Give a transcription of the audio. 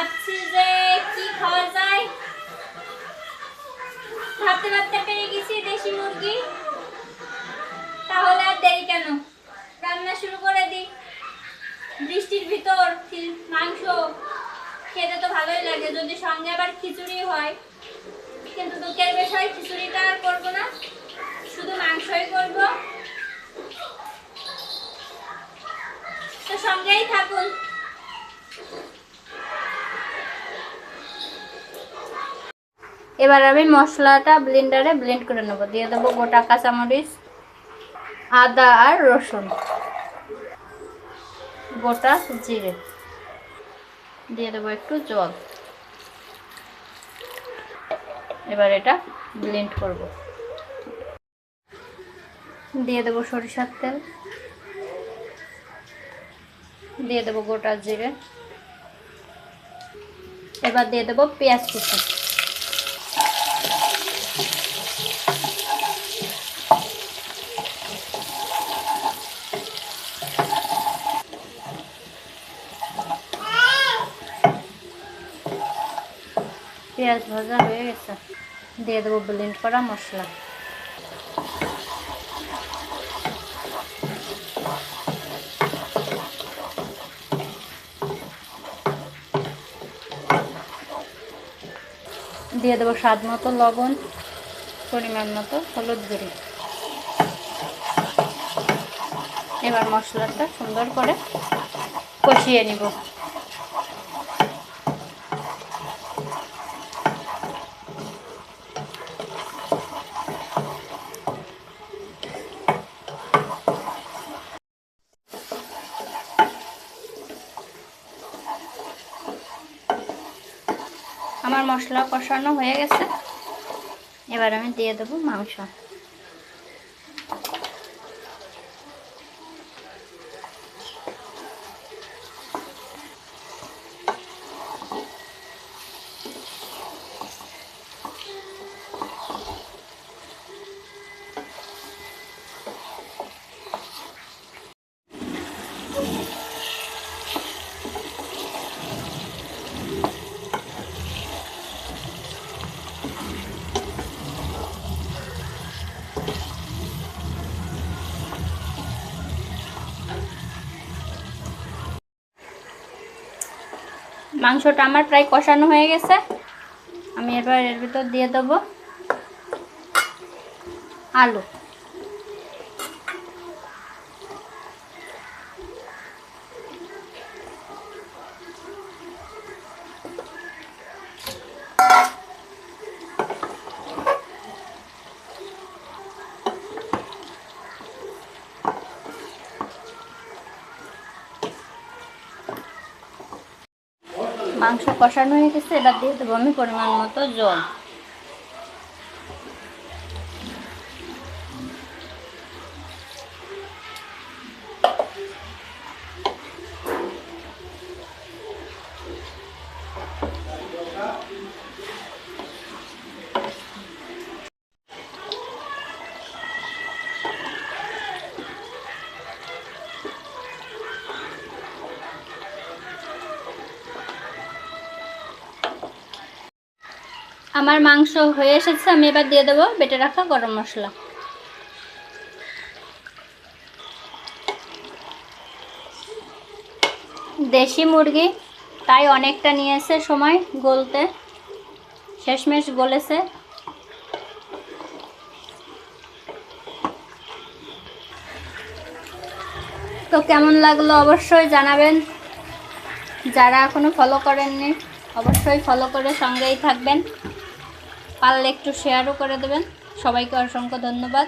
ভাবছি যে কি খাওয়া যায়। ভাবতে ভাবতে পেরে গেছি দেশি মুরগি। তাহলে আর দেরি কেন? রান্না শুরু করে দিই। বৃষ্টির ভিতর মাংস খেতে তো ভালোই লাগে। যদি সঙ্গে আবার খিচুড়ি হয়, কিন্তু দুঃখের বিষয় খিচুড়িটা আর করব না। শুধু মাংসই করব। তো সঙ্গেই থাকুন। এবার আমি মশলাটা ব্লেন্ডারে ব্লেন্ড করে নেব। দিয়ে দেবো গোটা কাঁচামরিচ, আদা আর রসুন। গোটা জিরে। দিয়ে দেবো একটু জল। এবার এটা ব্লেন্ড করব। দিয়ে দেবো সরিষার তেল। দিয়ে দেবো গোটা জিরে। এবার দিয়ে দেবো পেঁয়াজ কুচি। পেঁয়াজ ভাজা হয়ে গেছে। দিয়ে দেবো ব্লেন্ড করা মশলা। দিয়ে দেবো স্বাদ মতো লবণ, পরিমাণ মতো হলুদ গুঁড়ি। এবার মশলাটা সুন্দর করে কষিয়ে নিব। আমার মশলা কষানো হয়ে গেছে। এবার আমি দিয়ে দেবো মাংস। মাংসটা আমার প্রায় কষানো হয়ে গেছে। আমি এবার এর ভিতর দিয়ে দেবো আলু। মাংস কষানো হয়ে গেছে। এবার দিয়ে দেবো আমি পরিমাণ মতো জল। আমার মাংস হয়ে এসেছে, আমি এবার দিয়ে দেবো বেটে রাখা গরম মশলা। দেশি মুরগি তাই অনেকটা নিয়েছে সময় গলতে। শেষমেশ গলেছে। তো কেমন লাগল অবশ্যই জানাবেন। যারা এখনও ফলো করেননি, অবশ্যই ফলো করে সঙ্গেই থাকবেন। পারলে একটু শেয়ারও করে দেবেন। সবাইকে অসংখ্য ধন্যবাদ।